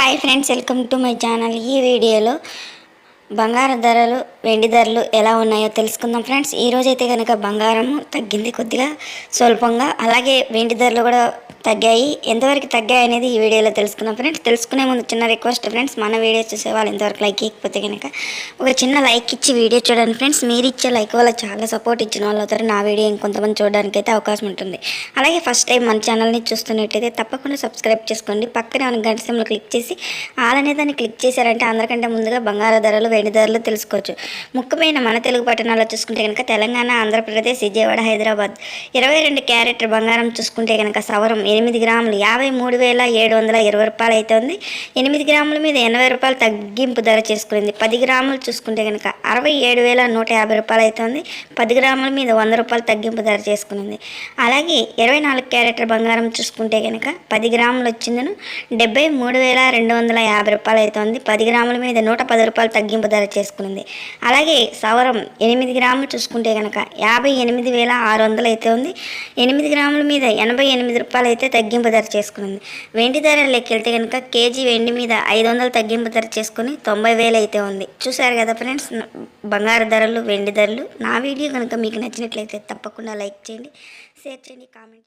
Hi friends welcome to my channel. ఈ వీడియోలో బంగారం ధరలు వెండి ధరలు ఎలా ఉన్నాయో తెలుసుకుందాం ఫ్రెండ్స్. ఈ రోజైతే కనుక బంగారం తగ్గింది కొద్దిగా స్వల్పంగా. అలాగే వెండి ధరలు కూడా తగ్గాయి ఎంతవరకు తగ్గాయి అనేది ఈ వీడియోలో తెలుసుకున్నాం ఫ్రెండ్స్ తెలుసుకునే ముందు చిన్న రిక్వెస్ట్ ఫ్రెండ్స్ మన వీడియో చూసే వాళ్ళు ఎంతవరకు లైక్ ఇవ్వకపోతే కనుక ఒక చిన్న లైక్ ఇచ్చి వీడియో చూడండి ఫ్రెండ్స్ మీరు ఇచ్చే లైక్ వల్ల చాలా సపోర్ట్ ఇచ్చిన వాళ్ళు అవుతారు. నా వీడియో ఇంకొంతమంది చూడడానికి అయితే అవకాశం ఉంటుంది. అలాగే ఫస్ట్ టైం మన ఛానల్ని చూస్తున్నట్టయితే తప్పకుండా సబ్స్క్రైబ్ చేసుకోండి. పక్కనే ఉన్న గంట సింబల్ క్లిక్ చేసి ఆల్ అనే దాన్ని క్లిక్ చేశారంటే అందరికంటే ముందుగా బంగారు ధరలు వెండి ధరలు తెలుసుకోవచ్చు. ముఖ్యమైన మన తెలుగు పట్టణాల్లో చూసుకుంటే కనుక తెలంగాణ ఆంధ్రప్రదేశ్ విజయవాడ హైదరాబాద్ ఇరవై రెండు క్యారెట్ బంగారం చూసుకుంటే కనుక సవరం ఎనిమిది గ్రాములు. యాభై మూడు వేల ఏడు వందల ఇరవై రూపాయలు అయితే ఉంది ఎనిమిది గ్రాముల మీద ఎనభై రూపాయలు తగ్గింపు ధర చేసుకుంది. పది గ్రాములు చూసుకుంటే కనుక అరవై ఏడు వేల నూట యాభై రూపాయలు అయితే ఉంది పది గ్రాముల మీద వంద రూపాయలు తగ్గింపు ధర చేసుకుంది అలాగే ఇరవై నాలుగు క్యారెట్ బంగారం చూసుకుంటే కనుక పది గ్రాములు వచ్చిందను. డెబ్బై మూడు వేల రెండు వందల యాభై రూపాయలు అయితే ఉంది పది గ్రాముల మీద నూట పది రూపాయలు తగ్గింపు ధర చేసుకుంది అలాగే సవరం ఎనిమిది గ్రాములు చూసుకుంటే కనుక యాభై ఎనిమిది వేల ఆరు వందలు అయితే ఉంది ఎనిమిది గ్రాముల మీద ఎనభై ఎనిమిది రూపాయలు అయితే తగ్గింపు ధర చేసుకుంది వెండి ధర లెక్కెళ్తే కనుక కేజీ వెండి మీద ఐదు వందలు తగ్గింపు ధర చేసుకుని తొంభై వేలు అయితే ఉంది. చూసారు కదా ఫ్రెండ్స్ బంగారు ధరలు వెండి ధరలు. నా వీడియో కనుక మీకు నచ్చినట్లయితే తప్పకుండా లైక్ చేయండి షేర్ చేయండి కామెంట్